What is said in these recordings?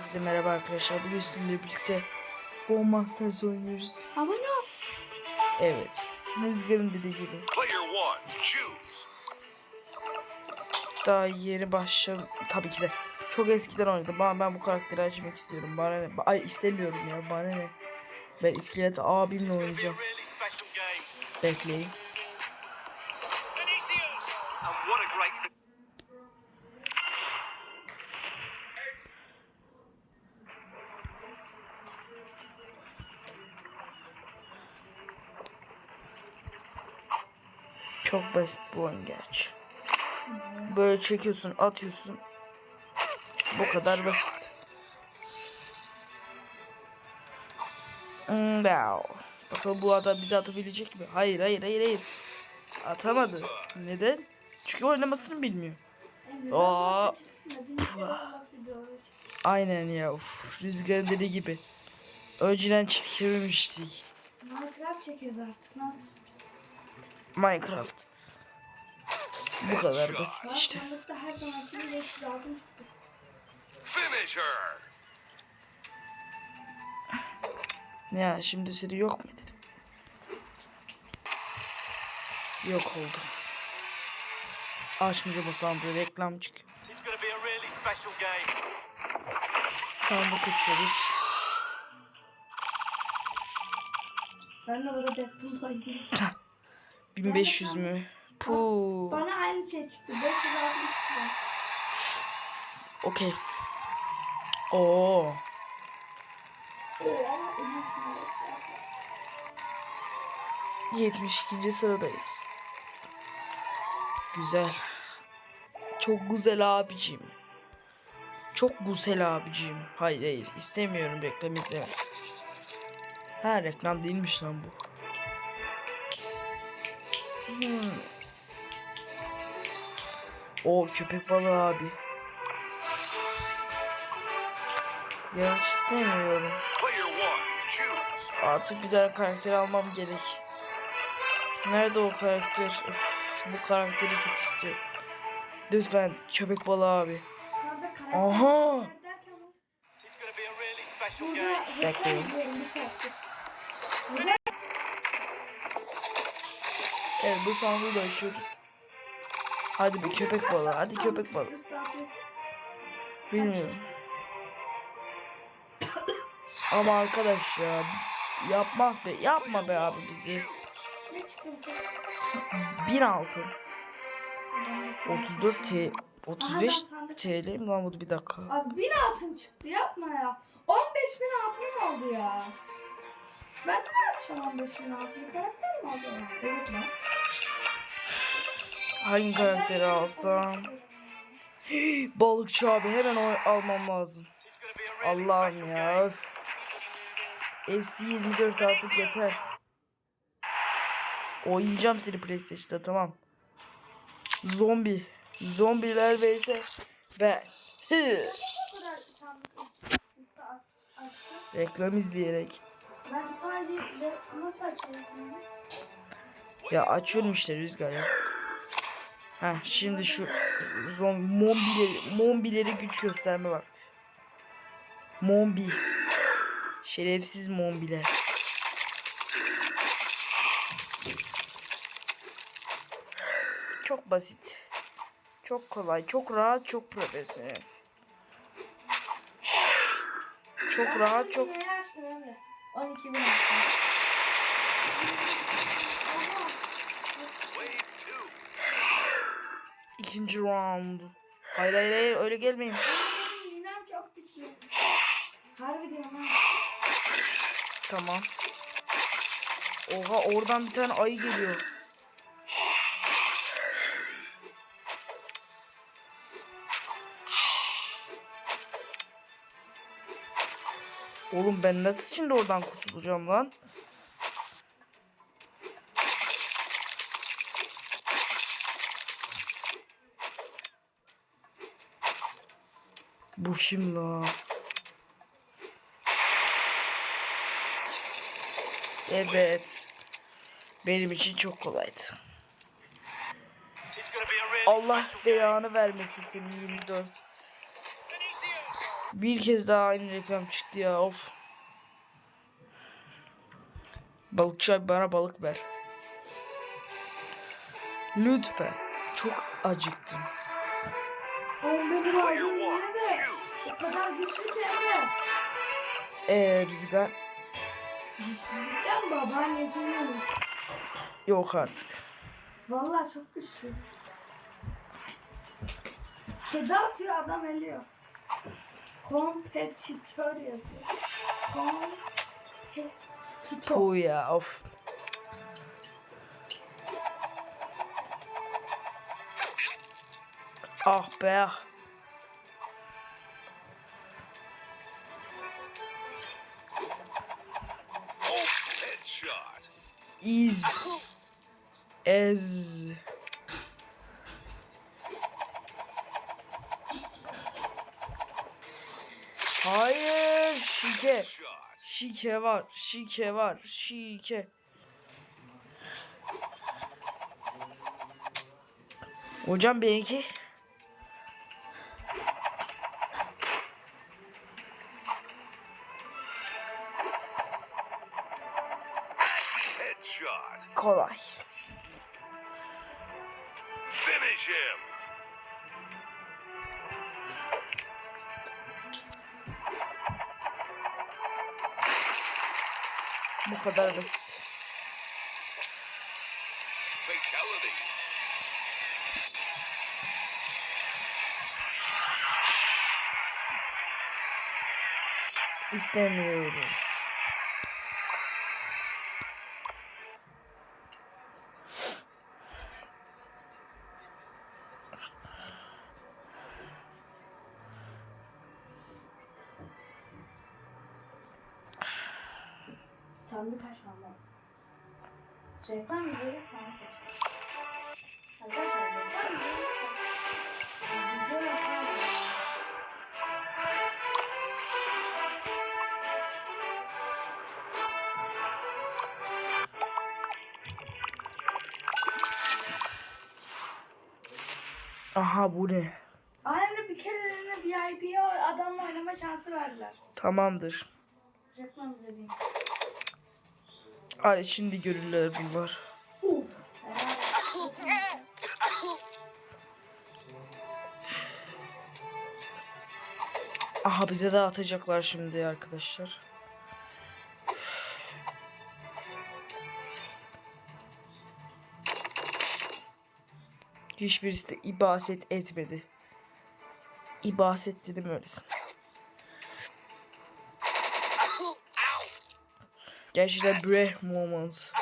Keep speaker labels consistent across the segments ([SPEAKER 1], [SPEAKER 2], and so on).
[SPEAKER 1] Herkese merhaba arkadaşlar. Bugün sizinle birlikte Go Masters oynuyoruz.
[SPEAKER 2] Abone ol.
[SPEAKER 1] Evet. Rüzgar'ın dediği gibi.
[SPEAKER 3] Player one, choose.
[SPEAKER 1] Daha yeni başlam tabii ki de. Çok eskiden oynadım. Bana ben bu karakteri açmak istiyorum. Bana ne? Ay istemiyorum ya. Bana ne? Ben iskelet abimle oynayacağım. Bekleyin. Çok basit bu oyun gerçi. Böyle çekiyorsun, atıyorsun. Bu kadar basit. Hmm, wow. Bakalım bu adam bizi atabilecek mi? Hayır, hayır, hayır, hayır. Atamadı. Neden? Çünkü oynamasını bilmiyor. Aa. Aynen ya. Uf, Rüzgar'ın dediği gibi. Önceden çekememiştik.
[SPEAKER 2] Minecraft çekeriz artık. Ne biz?
[SPEAKER 1] Minecraft. Bu kadar basit işte.
[SPEAKER 2] sonrasında her zaman gibi 500 aldım çıktı.
[SPEAKER 3] finish her.
[SPEAKER 1] Ya şimdi seni yok mu dedim. Yok oldu. Açmayacağım o sandığı reklam çık.
[SPEAKER 3] It's going to be a really special game.
[SPEAKER 1] Sandık açıyoruz.
[SPEAKER 2] Ben de burada Deadpool oynuyorum.
[SPEAKER 1] 1500 mü? Puu.
[SPEAKER 2] Bana aynı şey çıktı. 500 aldım çıktı.
[SPEAKER 1] Okey. Oo.
[SPEAKER 2] Ama ucuz şimdi.
[SPEAKER 1] 72. sıradayız. Güzel. Çok güzel abicim. Çok güzel abicim. Hayır hayır istemiyorum reklam izlemek. Ha reklam değilmiş lan bu. Hmm. O köpek balığı abi. Yarış istemiyorum. Artık bir tane karakter almam gerek. Nerede o karakter? Üf, bu karakteri çok istiyorum. Lütfen köpek balığı abi. Aha!
[SPEAKER 2] Derken bu-
[SPEAKER 3] It's going to be a really special
[SPEAKER 2] Burada
[SPEAKER 3] game.
[SPEAKER 2] reklam
[SPEAKER 1] Bekleyin.
[SPEAKER 2] izliyorum bir saattir. Güzel.
[SPEAKER 1] Evet bu sandığı da açıyoruz. Hadi bir köpek balığı. Hadi köpek balığı. Bilmiyorum. Ama arkadaş ya. Yapmaz be. Yapma be abi bizi. 1000 altın.
[SPEAKER 2] Ben de sana
[SPEAKER 1] 34 T. 35
[SPEAKER 2] Aha, ben sandık-
[SPEAKER 1] TL mi lan bu bir dakika.
[SPEAKER 2] Abi 1000 altın çıktı yapma ya. 15 bin altın oldu ya. Ben ne yapacağım 15 bin altın? Karakter
[SPEAKER 1] Hangi karakteri alsam? Balıkçı abi hemen almam lazım. Allah'ım ya. FC 24 artık yeter. Oynayacağım seni PlayStation'da tamam. Zombi. Zombiler vs. Ben. Reklam izleyerek.
[SPEAKER 2] Ben sadece de, nasıl açıyorsun?
[SPEAKER 1] Ya açıyorum işte rüzgar ya. Heh şimdi şu zombi mombileri, mombileri güç gösterme vakti. Mombi. Şerefsiz mombiler. Çok basit. Çok kolay, çok rahat, çok profesyonel. Çok rahat, çok?
[SPEAKER 2] 12 bin
[SPEAKER 1] ikinci round. Hayır hayır hayır öyle gelmeyin.
[SPEAKER 2] Ay, İğnem çok güçlü. Harbi diyorum ha.
[SPEAKER 1] Tamam. Oha oradan bir tane ayı geliyor. Oğlum ben nasıl şimdi oradan kurtulacağım lan? Bu kim la? Evet. Benim için çok kolaydı. Allah belanı vermesin senin 24. Bir kez daha aynı reklam çıktı ya of. Balıkçı abi bana balık ver. Lütfen. Çok acıktım.
[SPEAKER 2] Oğlum benim
[SPEAKER 3] Player
[SPEAKER 2] aldığım
[SPEAKER 3] one,
[SPEAKER 2] yere de
[SPEAKER 3] choose.
[SPEAKER 2] o kadar güçlü evet.
[SPEAKER 1] Eee rüzgar
[SPEAKER 2] Güçlüyken babaannesinin
[SPEAKER 1] yok artık.
[SPEAKER 2] Vallahi çok güçlü. Kedi atıyor adam eliyor. Kompetitör yazıyor. Kompetitör.
[SPEAKER 1] Bu ya of. Ah be.
[SPEAKER 3] Oh, headshot.
[SPEAKER 1] İz. Ez. Hayır. Şike. Şike var. Şike var. Şike. Hocam benimki. Kolay.
[SPEAKER 3] Finish him.
[SPEAKER 1] Bu kadar basit. İstemiyorum.
[SPEAKER 2] sandığı kaçmam lazım. Cepten bizi sandık kaçmam. Arkadaşlar cepten bizi sandık
[SPEAKER 1] Aha bu ne?
[SPEAKER 2] Aynen bir kerelerine VIP'ye adamla oynama şansı verdiler.
[SPEAKER 1] Tamamdır.
[SPEAKER 2] Reklam izlediğim.
[SPEAKER 1] Hadi şimdi görürler bunlar. Aha bize de atacaklar şimdi arkadaşlar. Hiçbirisi de ibaset etmedi. İbaset dedim öylesin. Gerçekten breh moment.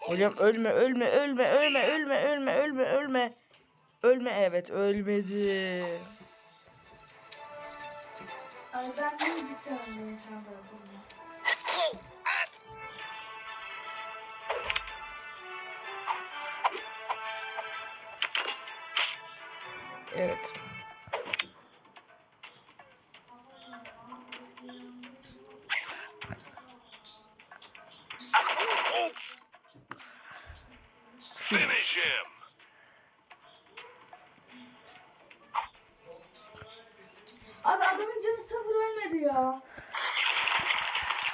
[SPEAKER 1] Hocam ölme ölme ölme ölme ölme ölme ölme ölme. Ölme evet ölmedi.
[SPEAKER 2] Ay ben ne
[SPEAKER 1] Evet.
[SPEAKER 3] Finish him.
[SPEAKER 2] Abi adamın canı sıfır ölmedi ya.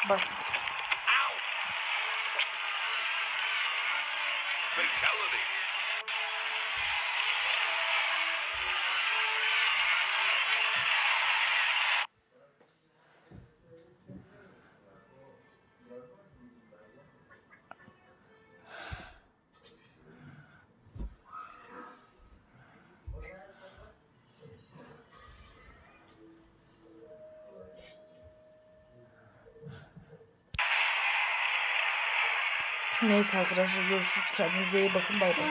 [SPEAKER 1] Bas.
[SPEAKER 3] Fatality.
[SPEAKER 1] Neyse arkadaşlar görüşürüz. Kendinize iyi bakın. Bay bay.